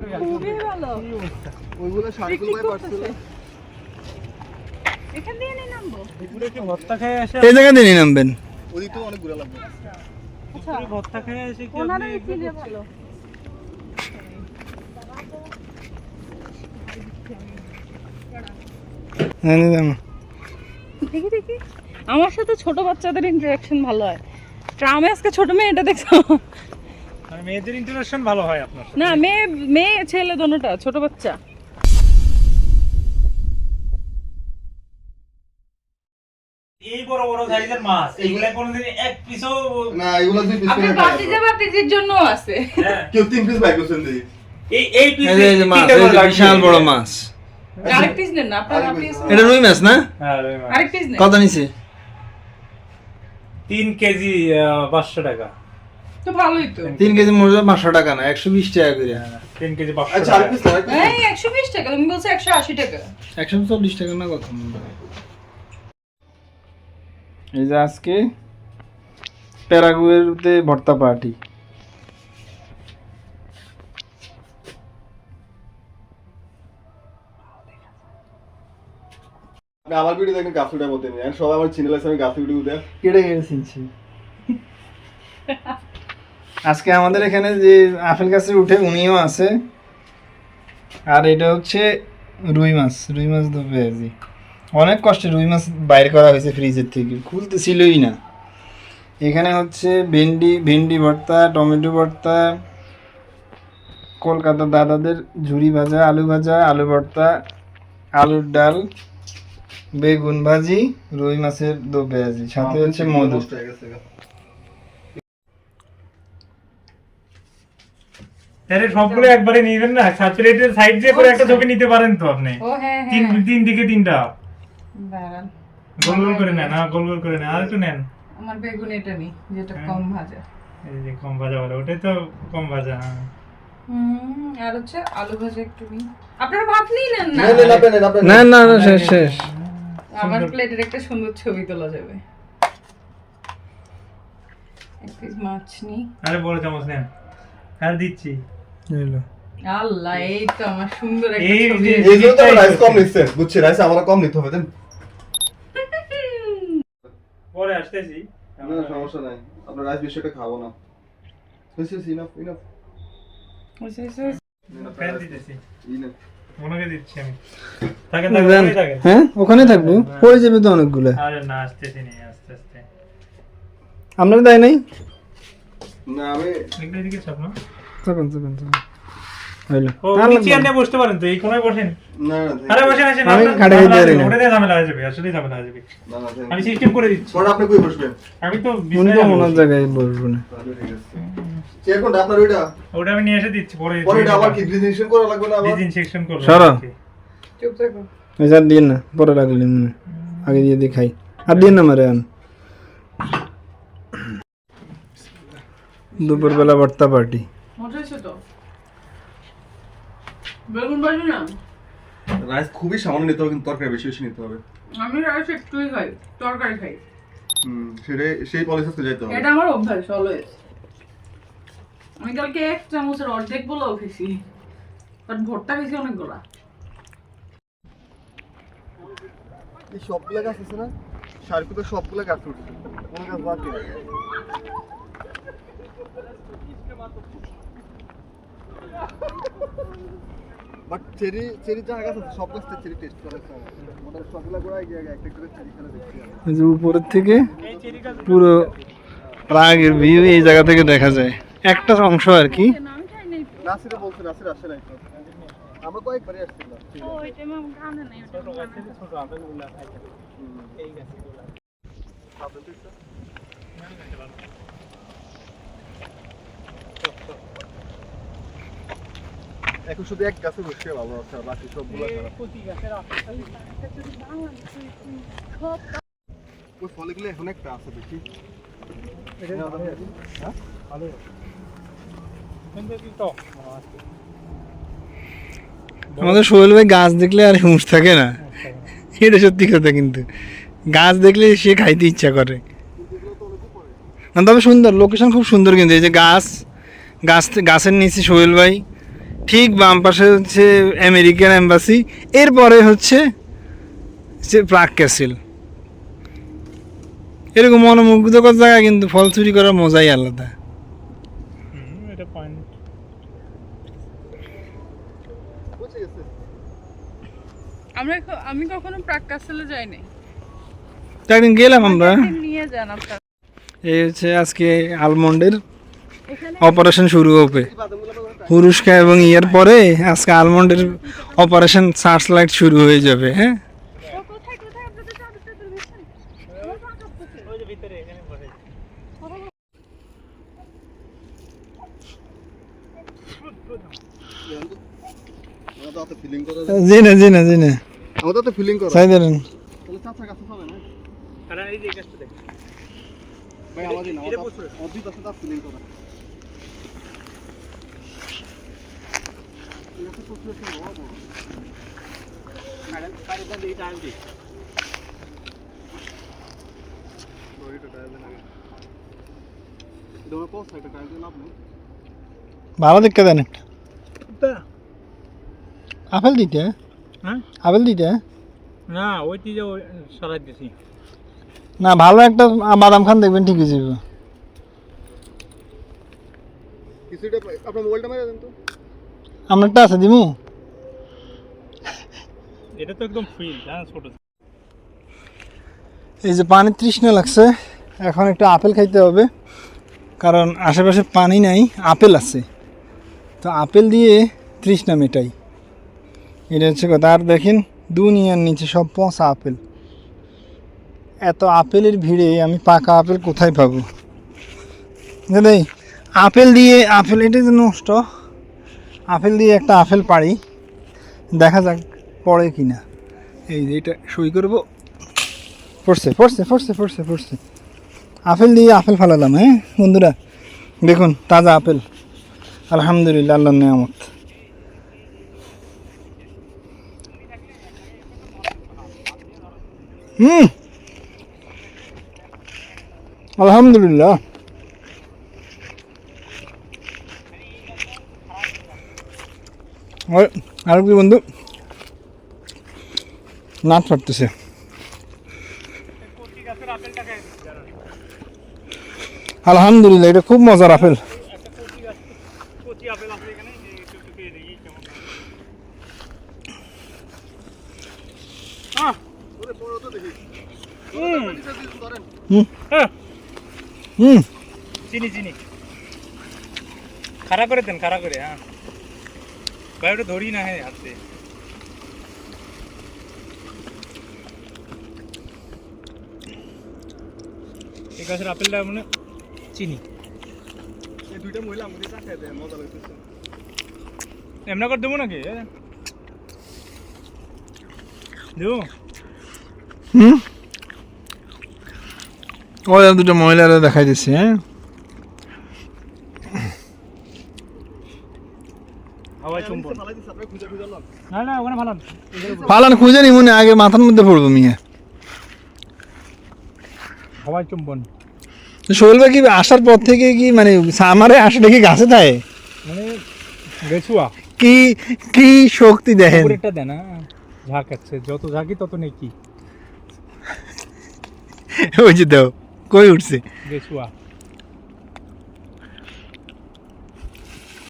খুবই ভালো। ওইগুলো সার্কেল বাই পার্সেল এখান দিয়ে নিয়ে নামবো? দুপুরে কি ভর্তা খেয়ে এসে এই জায়গা দিয়ে নামবেন। ওদিক তো অনেক ঘুরে লাগবে। দুপুরে ভর্তা খেয়ে এসে কি ওনারাই আপনি চিনে ভালো হ্যাঁ। দেখি দেখি। আমার সাথে ছোট বাচ্চাদের ইন্টারাকশন ভালো হয়। ট্রামে আজকে ছোট মেয়ে এটা দেখছ মানে মেয়েদের ইন্টারেকশন ভালো হয় আপনার না মেয়ে মেয়ে ছেলে দোনোটা ছোট বাচ্চা। এই বড় বড় সাইজের মাছ এগুলা কোনোদিন এক পিসও না এগুলো দুই পিস করে খাওয়া বাতিজা বাতিজির জন্য আছে। হ্যাঁ, কেউ তিন পিস বাই করছেন দেখি। এই এই পিস এই যে- এই যে মাছ এই যে বিশাল বড় মাছ। আরেক পিস নেন না আপনার পিস এটা রুই মাছ না? হ্যাঁ রুই মাছ। আরেক পিস নেন। কত নিছে? তিন কেজি পাঁচশো টাকা। তো ভালোই তো। তিন কেজি মজুর পাঁচশো টাকা না একশো বিশ টাকা করে। তিন কেজি পাঁচশো আচ্ছা টাকা। একশো বিশ টাকা তুমি বলছো একশো আশি টাকা। একশো চল্লিশ টাকা না কত এই যে আজকে ভর্তা পার্টি। আমার ভিডিও দেখেন গাফুটা মধ্যে নেই। সবাই আমার চ্যানেল আছে আমি গাফু ভিডিও দেখ। কেটে গেছি আজকে আমাদের এখানে যে আপেল গাছে উঠে উনিও আছে। আর এটা হচ্ছে রুই মাছ রুই মাছ তো অনেক কষ্টে রুই মাছ বাইর করা হয়েছে ফ্রিজের থেকে খুলতে ছিলই না। এখানে হচ্ছে ভেন্ডি ভেন্ডি ভর্তা, টমেটো ভর্তা, কলকাতা দাদাদের ঝুরি ভাজা, আলু ভাজা, আলু ভর্তা, আলুর ডাল, বেগুন ভাজি, রুই মাছের দো পেঁয়াজি, সাথে হচ্ছে মধু। হয়ে সবগুলো একবারে নিবেন না? প্লেটের সাইড দিয়ে করে একটা ছবি নিতে পারেন তো আপনি। ও হ্যাঁ তিন হ্যাঁ। তিন দিকে তিনটা। দাঁড়ান। গোল গোল করে নেন হ্যাঁ গোল গোল করে নেন। আর একটু নেন। আমার বেগুন এটা নেই যেটা হ্যাঁ। কম ভাজা। এই যে কম ভাজা বলে ওটাই তো কম ভাজা হ্যাঁ। হুম আর হচ্ছে আলু ভাজা একটু আপনারা ভাত নিয়ে নেন না? নেন, নেন, নেন, না নেন। না না। শেষ শেষ। আমার প্লেটের একটা সুন্দর ছবি তোলা যাবে। এক পিস মাছ নিই। আরে বড় চামচ নেন। আর দিচ্ছি। আল্লাহ এই তো আমার সুন্দর একটা এই ছবি। যে- এই জন্য তো রাইস কম নিচ্ছেন বুঝছি রাইস আমার কম নিতে হবে পরে আসতেছি। না সমস্যা নাই আপনার রাইস বেশি খাব না। হয়েছে ইনাফ ইনাফ হয়েছে, হয়েছে, হয়েছে। ফ্যান দিতেছি। ইনাফ দিচ্ছি আমি। থাকেন থাকেন দেন। ওখানেই হ্যাঁ ওখানে থাকব? পড়ে যাবে তো অনেকগুলো। আরে না আসতেছি নেই আস্তে আস্তে। আপনার দেয় নাই? না আমি এদিকে এদিকে চাপ না চাপান চাপান চাপান হইল ও আর নিচে লাগবে না। এনে বসতে পারেন তো এই কোনায় বসেন। না না আরে বসেন আসেন আমি আপনার ঘাটে ঝামেলা যেতে পারি আছে, না। ওটাতে ঝামেলা হয়ে যাবে আসলেই ঝামেলা হয়ে যাবে। না না thank আমি সিস্টেম করে দিচ্ছি। পরে আপনি কই বসবেন? আমি তো বিছানায় তো জায়গায় বসবো না। ঠিক আছে। চেয়ার কোনটা আপনার ওইটা? ওটা আমি নিয়ে এসে দিচ্ছি পরে পরে আবার কি ডিসিশন করা লাগবে না আবার? ইনসেকশন করব। সরো। চুপ থাকো। ওই দিন না পরে রাখলি মনে আগে দিয়ে দেখাই। আর দিন না মারে আন। দুপুরবেলা ভর্তা পার্টি হয়েছে তো? বেগুন ভাজি না? রাইস খুবই সামান্য নিতে হবে কিন্তু তরকারি বেশি বেশি নিতে হবে। আমি রাইস একটুই খাই তরকারি খাই। হুম সেটাই সেই পলিসিতে যাইতে হবে। এটা আমার অভ্যাস অলওয়েজ আমি কালকে এক চামচের অর্ধেক বলেও খেয়েছি বাট ভর্তা খেয়েছি অনেকগুলা। এই সবগুলা গাছ আছে না? সার্কুতে সবগুলা গাছ উঠছে। কোনো গাছ বাকি নেই বাট চেরি চেরি যা গাছ আছে সব গাছটা চেরি টেস্ট করা মোটামুটি সবগুলা গোড়ায় গিয়ে আগে একটা করে চেরি খেলে দেখছি উপরের থেকে পুরো প্রাগের ভিউ এই জায়গা থেকে দেখা যায়। একটা অংশ আর কি। নাসিরে বলছে নাসির আসে নাই তো। আমরা কয়েকবারই আসছিলাম। ও এটা আমি খাওয়া নাই ওটা ছোট গাছ ছোট আপেলগুলো খাইতে। এই গাছগুলো। এখন শুধু এক গাছে বসে ভালো আছে আর বাকি সবগুলো ওই ফলগুলো এখন একটা আছে দেখি। হ্যাঁ? টক আমাদের সোহেল ভাই গাছ দেখলে আর হুঁশ থাকে না। এটা সত্যি কথা কিন্তু। গাছ দেখলে সে খাইতে ইচ্ছা করে। না তবে সুন্দর। লোকেশন খুব সুন্দর কিন্তু। এই যে গাছ গাছ গাছের নিচে সোহেল ভাই। ঠিক বাম পাশে হচ্ছে আমেরিকান এম্বাসি এরপরে হচ্ছে যে প্রাক ক্যাসেল। এরকম মনোমুগ্ধকর জায়গা কিন্তু ফল চুরি করার মজাই আলাদা। আমরা আমি কখনো প্রাক কাসেলে যাইনি। একদিন গেলাম আমরা। একদিন নিয়ে যান আপনার। এই হচ্ছে আজকে আলমন্ডের অপারেশন শুরু হবে। পুরস্কার এবং ইয়ার পরে আজকে আলমন্ডের অপারেশন সার্চ লাইট শুরু হয়ে যাবে হ্যাঁ? আমাদের হাতে জি না জি না জি না। আমাদের হাতে ফিলিং করা। চাই ধরেন তাহলে চাচা কাছে হবে না? আর এই যে কাজটা দেখ। ভাই আমাদের না আমাদের আমাদের দুই পাশে ফিলিং করা। ভালো দেখতে দেন একটা আপেল দিতে হ্যাঁ আপেল দিতে না ওই যে সরাই দিছি না ভালো একটা বাদাম খান দেখবেন ঠিক হয়ে যাবে কিছুটা আপনার মোবাইলটা মেরে দেন তো আপনারটা আছে দিমু। এটা তো একদম ফ্রি হ্যাঁ ছোট। এই যে পানির তৃষ্ণা লাগছে এখন একটু আপেল খাইতে হবে কারণ আশেপাশে পানি নাই আপেল আছে। তো আপেল দিয়ে তৃষ্ণা মেটাই। এটা হচ্ছে কথা আর দেখেন দুনিয়ার নিচে সব পচা আপেল। এত আপেলের ভিড়ে আমি পাকা আপেল কোথায় পাবো? দাদাই আপেল দিয়ে আপেল এটা যে নষ্ট। আপেল দিয়ে একটা আপেল পাড়ি। দেখা যাক পড়ে কিনা। এই যে এটা সই করব। পড়ছে পড়ছে পড়ছে পড়ছে পড়ছে। আপেল দিয়ে আপেল ফালালাম হ্যাঁ? বন্ধুরা, দেখুন, তাজা আপেল। আলহামদুলিল্লাহ, আল্লাহ নেয়ামত। হুম। আলহামদুলিল্লাহ। আর কি বন্ধু নাচ ফাটতেছে আলহামদুলিল্লাহ, এটা খুব মজার আপেল। চিনি চিনি। খাড়া করে দেন, খাড়া করে হ্যাঁ। ভাই ওটা ধরি না হ্যাঁ হাতে এই গাছের আপেলটা মানে চিনি। এই দুইটা মহিলা আমাদের কাছে দেয় মজা লাগতেছে। এমনা করে দেবো নাকি? দেবো? হুম? ওই দুটো মহিলারা দেখাই দিচ্ছে হ্যাঁ হাওয়াই চুম্বন ফালাই দিচ্ছে আপনি খুঁজে খুঁজে লন না না ওখানে ভালো ফালান খুঁজে নি মনে আগে মাথার মধ্যে পড়ব মিয়া। চুম্বন। শৈল কি আসার পর থেকে কি মানে সামারে আসলে কি গাছে থাকে? মানে গেছুয়া কি কি শক্তি দেখেন উপরেরটা দেন ঝাঁকাচ্ছে যত ঝাঁকি তত নেই কি ওই যে দাও কই উঠছে? গেছুয়া